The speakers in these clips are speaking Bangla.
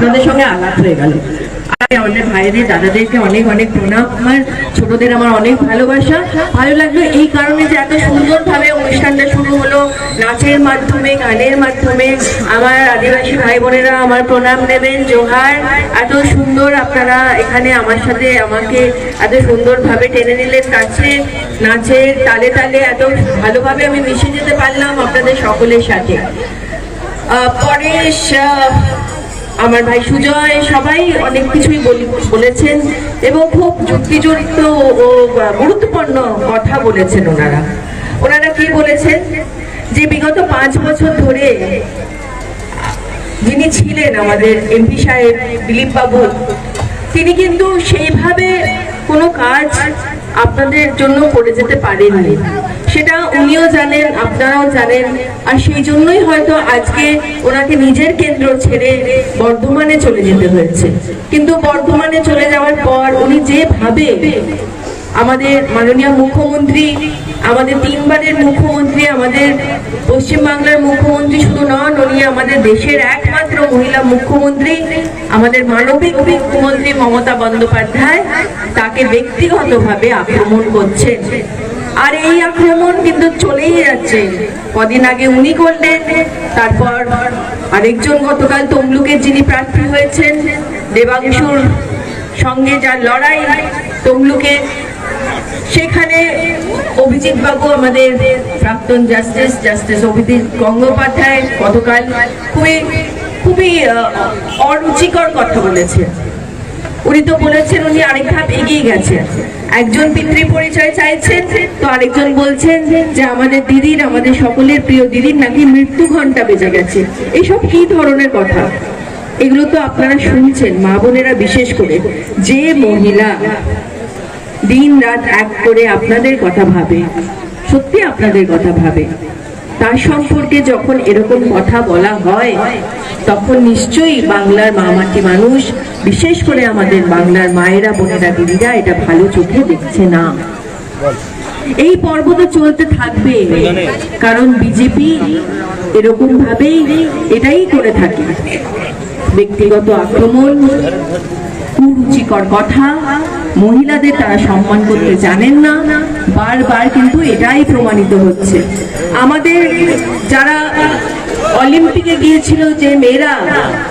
আপনাদের সঙ্গে আলাপ হয়ে গেল। আমাদের ভাইদের, দাদাদেরকে অনেক অনেক প্রণাম। আমার ছোটদের আমার অনেক ভালোবাসা। ভালো লাগল এই কারণে যে এত সুন্দরভাবে অনুষ্ঠানটা শুরু হলো। নাচের মাধ্যমে, গানের মাধ্যমে। আমার আদিবাসী ভাই বোনেরা আমার প্রণাম নেবেন, জোহার। এত সুন্দর আপনারা এখানে আমার সাথে আমাকে এত সুন্দরভাবে টেনে নিলেন নাচে নাচের তালে তালে এত ভালোভাবে আমি মিশে যেতে পারলাম আপনাদের সকলের সাথে। পরেশ আমার ভাই সুজয় সবাই অনেক কিছুই বলেছেন এবং খুব যুক্তিযুক্ত ও গুরুত্বপূর্ণ কথা বলেছেন ওনারা। ওনারা কি বলেছেন? যে বিগত পাঁচ বছর ধরে যিনি ছিলেন আমাদের এমপি সাহেব দিলীপ বাবু তিনি কিন্তু সেইভাবে কোনো কাজ আপনাদের জন্য করে যেতে পারেননি। সেটা উনিও জানেন, আপনারাও জানেন। আর সেই জন্যই হয়তো আজকে ওনাকে নিজের কেন্দ্র ছেড়ে বর্ধমানে চলে যেতে হয়েছে। কিন্তু বর্ধমানে চলে যাওয়ার পর উনি যেভাবে আমাদের মাননীয় মুখ্যমন্ত্রী, আমাদের তিনবারের মুখ্যমন্ত্রী, আমাদের পশ্চিমবাংলার মুখ্যমন্ত্রী শুধু নন, উনি আমাদের দেশের একমাত্র মহিলা মুখ্যমন্ত্রী, আমাদের মানবিক মুখ্যমন্ত্রী মমতা বন্দ্যোপাধ্যায়, তাকে ব্যক্তিগতভাবে আক্রমণ করছেন। আর এই আক্রমণ কিন্তু চলেই যাচ্ছে। কদিন আগে উনি করলেন, তারপর আরেকজন গতকাল তমলুকের যিনি প্রার্থী হয়েছেন, দেবাংশুর সঙ্গে যার লড়াই তমলুকে, সেখানে অভিজিৎ বাবু আমাদের প্রাক্তন জাস্টিস জাস্টিস অভিজিৎ গঙ্গোপাধ্যায় গতকাল খুবই খুবই অরুচিকর কথা বলেছেন। উনি তো বলেছেন উনি আরেক ধাপ এগিয়ে গেছেন। একজন পিতৃ পরিচয় চাইছেন, তো আরেকজন বলছেন যে আমাদের দিদির, আমাদের সকলের প্রিয় দিদির নাকি মৃত্যু ঘণ্টা বেজে গেছে। এইসব কি ধরনের কথা? এগুলো তো আপনারা শুনছেন, মা বোনেরা বিশেষ করে। যে মহিলা দিন রাত এক করে আপনাদের কথা ভাবে, সত্যি আপনাদের কথা ভাবে তার সম্পর্কে যখন এরকম কথা বলা হয়, তখন নিশ্চয়ই বাংলার মামাটি মানুষ, বিশেষ করে আমাদের বাংলার মায়েরা, বোনেরা, দিদিরা এটা ভালো চোখে দেখছে না। এই পর্ব তো চলতে থাকবে, কারণ বিজেপি এরকম ভাবেই এটাই করে থাকে। ব্যক্তিগত আক্রমণ, কুরুচিকর কথা, মহিলাদের তারা সম্মান করতে জানেন না, বারবার কিন্তু এটাই প্রমাণিত হচ্ছে। আমাদের যারা অলিম্পিকে গিয়েছিল যে মেয়েরা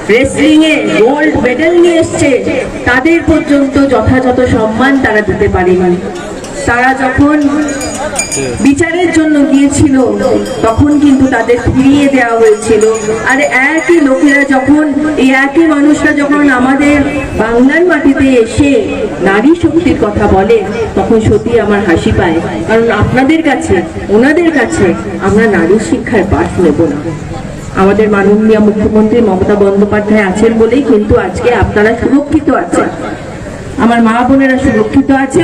রেসলিংয়ে গোল্ড মেডেল নিয়ে এসছে, তাদের পর্যন্ত যথাযথ সম্মান তারা দিতে পারেনি। তারা যখন বিচারের জন্য গিয়েছিল, তখন কিন্তু তাদের ফিরিয়ে দেওয়া হয়েছিল। আর একই লোকেরা যখন, এই একই মানুষরা যখন আমাদের বাংলার মাটিতে এসে নারী শক্তির কথা বলে, তখন সত্যি আমার হাসি পায়। কারণ আপনাদের কাছে, ওনাদের কাছে আমরা নারী শিক্ষার পাঠ নেব না। আমাদের মাননীয় মুখ্যমন্ত্রী মমতা বন্দ্যোপাধ্যায় আছেন বলেই কিন্তু আজকে আপনারা সুরক্ষিত আছেন। আমার মা বোনেরা সুরক্ষিত আছে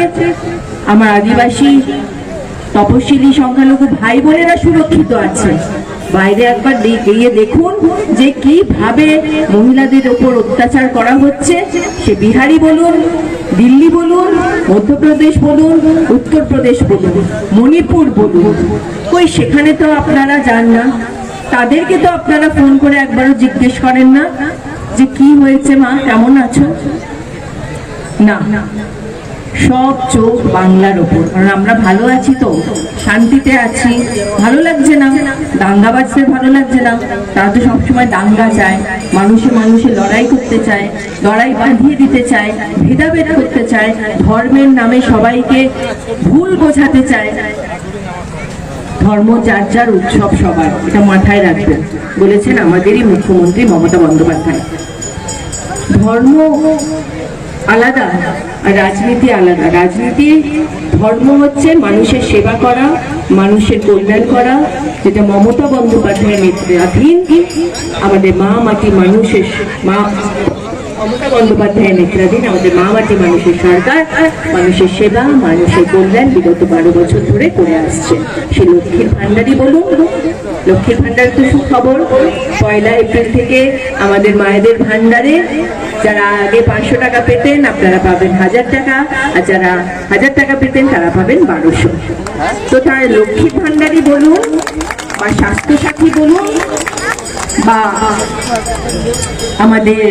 আমার আদিবাসী তপশিলি সংখ্যালঘু ভাই বোনেরা সুরক্ষিত আছে। বাইরে একবার গিয়ে দেখুন যে কীভাবে মহিলাদের ওপর অত্যাচার করা হচ্ছে। সে বিহারি বলুন, দিল্লি বলুন, মধ্যপ্রদেশ বলুন, উত্তরপ্রদেশ বলুন, মণিপুর বলুন। কই, সেখানে তো আপনারা যান না। তাদেরকে তো আপনারা ফোন করে একবারও জিজ্ঞেস করেন না যে কি হয়েছে মা, কেমন আছো? না। সব চোখ বাংলার ওপর। কারণ আমরা ভালো আছি তো, শান্তিতে আছি। ভালো লাগছে না, দাঙ্গা বাজতে ভালো লাগছে না। তারা তো সবসময় দাঙ্গা চায়, মানুষে মানুষে লড়াই করতে চায়, লড়াই বাঁধিয়ে দিতে চায়, ভেদাভেদ করতে চায়, ধর্মের নামে সবাইকে ভুল বোঝাতে চায়। ধর্ম যার যার উৎসব সবার, এটা মাথায় রাখবেন বলেছেন আমাদেরই মুখ্যমন্ত্রী মমতা বন্দ্যোপাধ্যায়। ধর্ম আলাদা আর রাজনীতি আলাদা। রাজনীতি ধর্ম হচ্ছে মানুষের সেবা করা, মানুষের কল্যাণ করা, যেটা মমতা বন্দ্যোপাধ্যায়ের নেতৃত্বাধীন আমাদের মা মাটি মানুষের মা মমতা বন্দ্যোপাধ্যায়ের নেতৃত্বাধীন আমাদের মা মাটি মানুষের সরকার, মানুষের সেবা, মানুষের কল্যাণ বিগত বারো বছর ধরে করে আসছে। সে লক্ষ্মীর ভান্ডারই বলুন। লক্ষ্মীর ভান্ডার তো সুখবর। পয়লা এপ্রিল থেকে আমাদের মায়েদের ভান্ডারে যারা আগে পাঁচশো টাকা পেতেন, আপনারা পাবেন হাজার টাকা। আর যারা হাজার টাকা পেতেন, তারা পাবেন বারোশো। তো তার লক্ষ্মীর ভান্ডারই বলুন, বা স্বাস্থ্য সাথী বলুন, বা আমাদের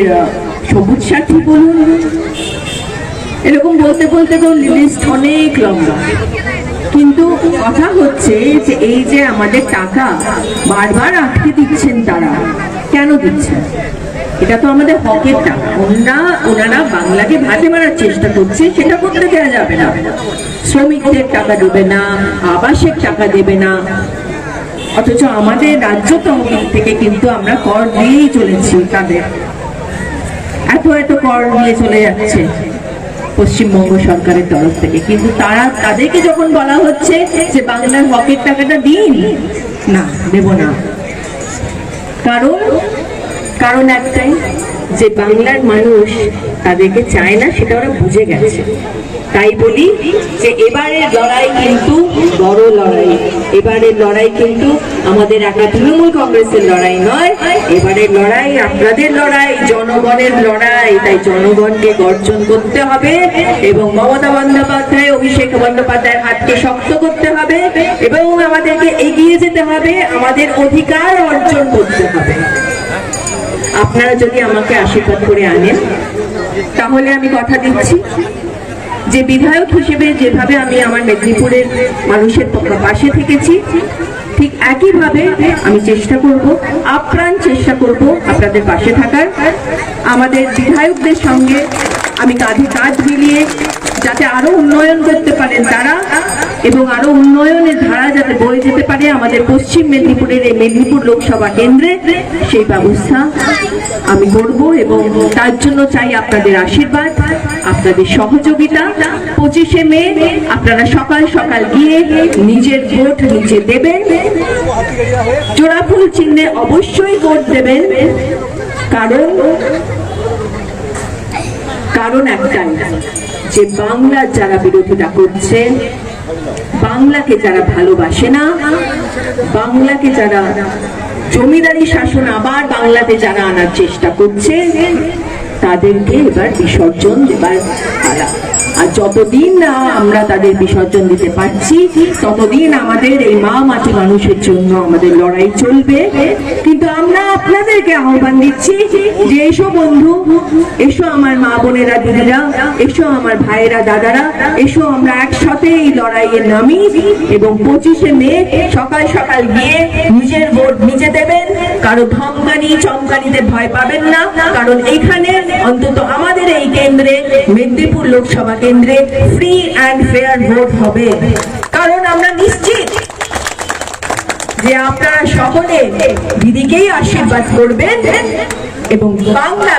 সবুজ সাথী বলুন এরকম বলতে বলতে তো লিস্ট অনেক লম্বা। কিন্তু কথা হচ্ছে যে এই যে আমাদের টাকা বারবার আটকে দিচ্ছেন তারা, কেন দিচ্ছেন? এটা তো আমাদের হকের টাকা। ওনারা ওনারা বাংলাকে ভাতে মারার চেষ্টা করছে, সেটা করতে দেওয়া যাবে না। শ্রমিকদের টাকা দেবে না, আবাসের টাকা দেবে না। অথচ আমাদের রাজ্য তহবিল থেকে কিন্তু আমরা কর দিয়েই চলেছি তাদের। এত এত কর নিয়ে চলে যাচ্ছে পশ্চিমবঙ্গ সরকারের তরফ থেকে। কিন্তু তারা, তাদেরকে যখন বলা হচ্ছে যে বাংলার হকের টাকাটা দিন, না, দেব না। কারণ কারণ একটাই, যে বাংলার মানুষ তাদেরকে চায় না, সেটা ওরা বুঝে গেছে। তাই বলি যে এবারের লড়াই কিন্তু বড় লড়াই। এবারের লড়াই কিন্তু আমাদের একা তৃণমূল কংগ্রেসের লড়াই নয়। এবারের লড়াই আপনাদের লড়াই, জনগণের লড়াই। তাই জনগণকে গর্জন করতে হবে এবং মমতা বন্দ্যোপাধ্যায়, অভিষেক বন্দ্যোপাধ্যায়ের হাতকে শক্ত করতে হবে এবং আমাদেরকে এগিয়ে যেতে হবে, আমাদের অধিকার অর্জন করতে হবে। আপনারা যদি আমাকে আশীর্বাদ করে আনেন, তাহলে আমি কথা দিচ্ছি। যে বিধায়ক হিসেবে যেভাবে আমি আমার মেদিনীপুরের মানুষের পাশে থেকেছি, ঠিক একইভাবে আমি চেষ্টা করব, আপ্রাণ চেষ্টা করব আপনাদের পাশে থাকার। আমাদের বিধায়কদের সঙ্গে আমি কাঁধে কাঁধ মিলিয়ে যাতে আরও উন্নয়ন করতে পারেন তারা এবং আরও উন্নয়নের ধারা যাতে বয়ে যেতে পারে আমাদের পশ্চিম মেদিনীপুরের এই মেদিনীপুর লোকসভা কেন্দ্রে, সেই ব্যবস্থা আমি করব এবং তার জন্য চাই আপনাদের আশীর্বাদ, আপনাদের সহযোগিতা। পঁচিশে মে, আপনারা সকাল সকাল গিয়ে নিজের ভোট নিজে দেবেন। জোড়াফুল চিহ্নে অবশ্যই ভোট দেবেন, কারণ কারণ একটাই। যে বাংলার যারা বিরোধিতা করছেন বাংলাকে যারা ভালোবাসে না, বাংলাকে যারা জমিদারি শাসন আবার বাংলাতে যারা আনার চেষ্টা করছে, তাদেরকে এবার বিসর্জন দেবার আর যতদিন না আমরা তাদের বিসর্জন দিতে পারছি, ততদিন আমাদের এই মা মাটি মানুষের জন্য আমাদের লড়াই চলবে। কিন্তু আমরা আপনাদেরকে আহ্বান দিচ্ছি যে এসো বন্ধু, এসো আমার মা বোনেরা, দিদিরা, এসো আমার ভাইয়েরা, দাদারা, এসো আমরা একসাথে এই লড়াইয়ে নামি এবং পঁচিশে মে সকাল সকাল গিয়ে নিজের ভোট নিজে দেবেন। কারও ধমকানি, চমকানিতে ভয় পাবেন না। কারণ এখানে কেন্দ্রে, মেদিনীপুর লোকসভা কেন্দ্রে ফ্রি অ্যান্ড ফেয়ার ভোট হবে। কারণ আমরা নিশ্চিত যে আপনারা সকলে দিদিকেই আশীর্বাদ করবেন এবং বাংলা